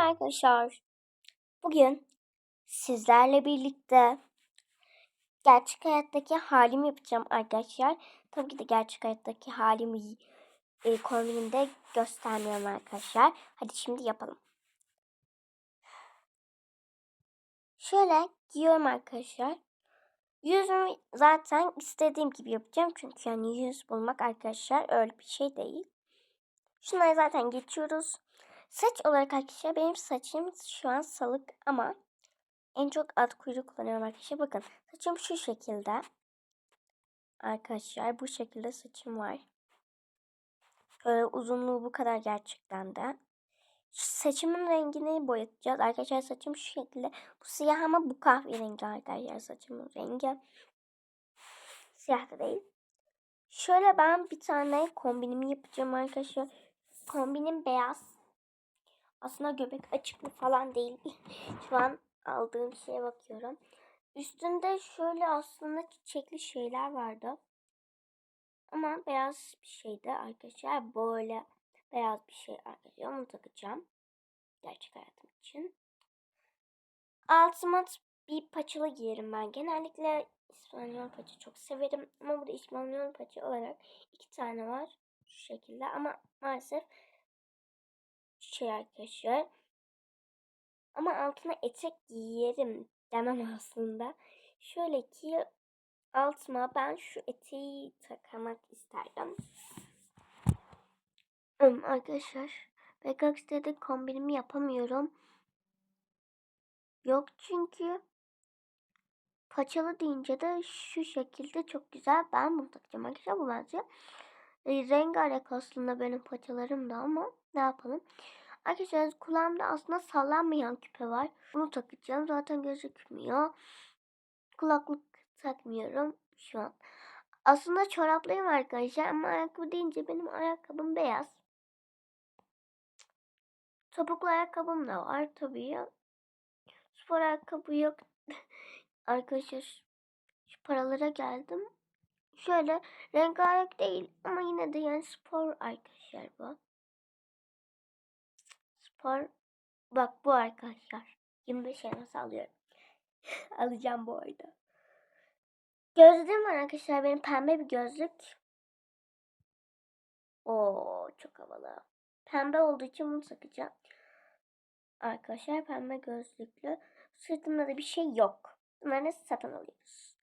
arkadaşlar. Bugün sizlerle birlikte gerçek hayattaki halimi yapacağım arkadaşlar. Tabii ki de gerçek hayattaki halimi e, kombinimde göstermiyorum arkadaşlar. Hadi şimdi yapalım. Şöyle giyiyorum arkadaşlar. Yüzümü zaten istediğim gibi yapacağım. Çünkü yani yüz bulmak arkadaşlar öyle bir şey değil. Şunları zaten geçiyoruz. Saç olarak arkadaşlar benim saçım şu an salık ama en çok at kuyruk kullanıyorum arkadaşlar. Bakın saçım şu şekilde. Arkadaşlar bu şekilde saçım var. Böyle uzunluğu bu kadar gerçekten de. Saçımın rengini boyatacağız. Arkadaşlar saçım şu şekilde. Bu siyah ama bu kahverengi arkadaşlar saçımın rengi. Siyah da değil. Şöyle ben bir tane kombinimi yapacağım arkadaşlar. Kombinim beyaz. Aslında göbek açık falan değil. Şu an aldığım şeye bakıyorum. Üstünde şöyle aslında çiçekli şeyler vardı. Ama beyaz bir şeydi arkadaşlar. Böyle beyaz bir şey arkadaşlar. Onu takacağım. Gerçek hayatım için. Altıma bir paçalı giyerim ben. Genellikle İspanyol paça çok severim. Ama burada İspanyol paça olarak iki tane var. Şu şekilde ama maalesef şey arkadaşlar. Ama altına etek giyerim demem aslında. Şöyle ki altıma ben şu eteği takmak isterdim. Hmm, arkadaşlar Begax'te kombinimi yapamıyorum. Yok çünkü paçalı deyince de şu şekilde çok güzel. Ben bunu takacağım arkadaşlar bu bence. E, rengarenk aslında benim paçalarım da ama ne yapalım. Arkadaşlar kulağımda aslında sallanmayan küpe var. Bunu takacağım. Zaten gözükmüyor. Kulaklık takmıyorum şu an. Aslında çoraplıyım arkadaşlar ama ayakkabı deyince benim ayakkabım beyaz. Topuklu ayakkabım da var tabii ya. Spor ayakkabı yok. arkadaşlar şu paralara geldim. Şöyle rengarenk değil ama yine de yani spor arkadaşlar bu. Spor. Bak bu arkadaşlar. 25 elması alıyorum. Alacağım bu arada. Gözlüğüm var arkadaşlar. Benim pembe bir gözlük. Oo çok havalı. Pembe olduğu için bunu takacağım. Arkadaşlar pembe gözlüklü. Sırtımda da bir şey yok. Bunları satın alıyoruz.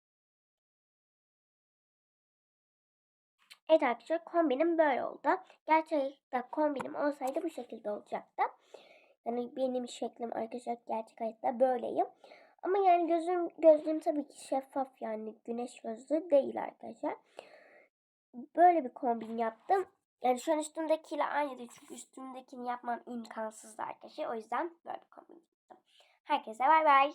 Evet arkadaşlar kombinim böyle oldu. Gerçekten kombinim olsaydı bu şekilde olacaktı. Yani benim şeklim arkadaşlar gerçek hayatta böyleyim. Ama yani gözüm gözlüğüm tabii ki şeffaf yani güneş gözlüğü değil arkadaşlar. Böyle bir kombin yaptım. Yani şu an üstümdekiyle aynı çünkü üstümdekini yapmam imkansızdı arkadaşlar. O yüzden böyle bir kombin yaptım. Herkese bay bay.